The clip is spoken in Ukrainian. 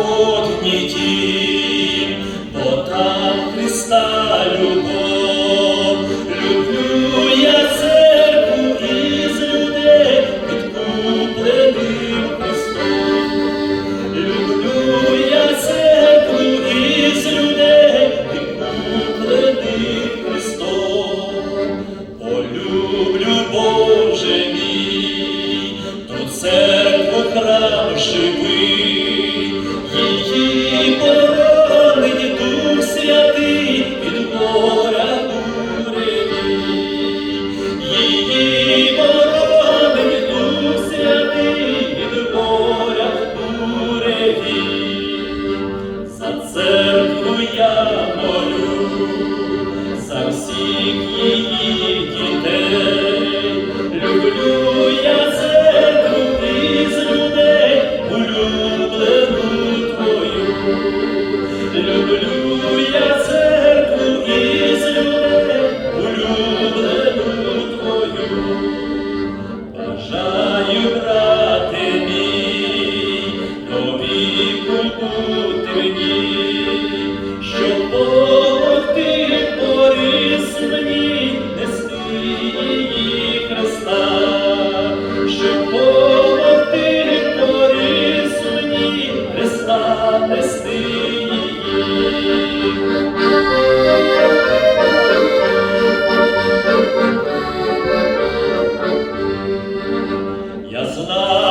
Господній бо там Христа любов, люблю я церкву із людей, відкуплених Христом, люблю я церкву із людей, відкуплених Христом, полюблю Боже мій, то церкву. утренній, щоб помогти порис мені нести її Христа, щоб помогти порис мені Христа нести її. Я знаю.